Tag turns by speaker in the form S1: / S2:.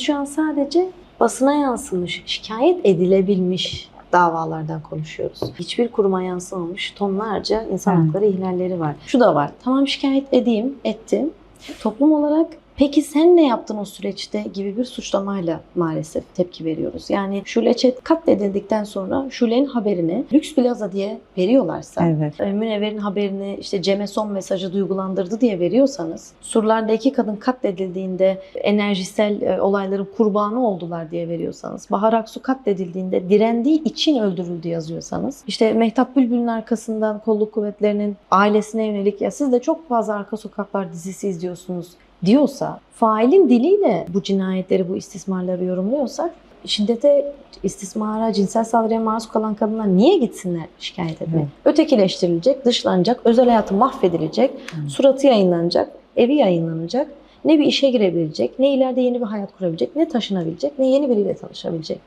S1: Biz şu an sadece basına yansımış, şikayet edilebilmiş davalardan konuşuyoruz. Hiçbir kuruma yansımamış tonlarca insan hakları ihlalleri var. Şu da var. Tamam şikayet edeyim, ettim. Toplum olarak peki sen ne yaptın o süreçte gibi bir suçlamayla maalesef tepki veriyoruz. Yani Şule Çet katledildikten sonra Şule'nin haberini Lüks Plaza diye veriyorlarsa
S2: Evet.
S1: e, Münevver'in haberini işte Cem'e son mesajı duygulandırdı diye veriyorsanız, surlarda iki kadın katledildiğinde enerjisel e, olayların kurbanı oldular diye veriyorsanız, Bahar Aksu katledildiğinde direndiği için öldürüldü yazıyorsanız, işte Mehtap Bülbül'ün arkasından kolluk kuvvetlerinin ailesine yönelik ya siz de çok fazla Arka Sokaklar dizisi izliyorsunuz diyorsa, failin diliyle bu cinayetleri, bu istismarları yorumluyorsak, şiddete, istismara, cinsel saldırıya maruz kalan kadınlar niye gitsinler şikayet etmeye?
S2: Evet.
S1: Ötekileştirilecek, dışlanacak, özel hayatı mahvedilecek, suratı yayınlanacak, evi yayınlanacak, ne bir işe girebilecek, ne ileride yeni bir hayat kurabilecek, ne taşınabilecek, ne yeni biriyle tanışabilecek.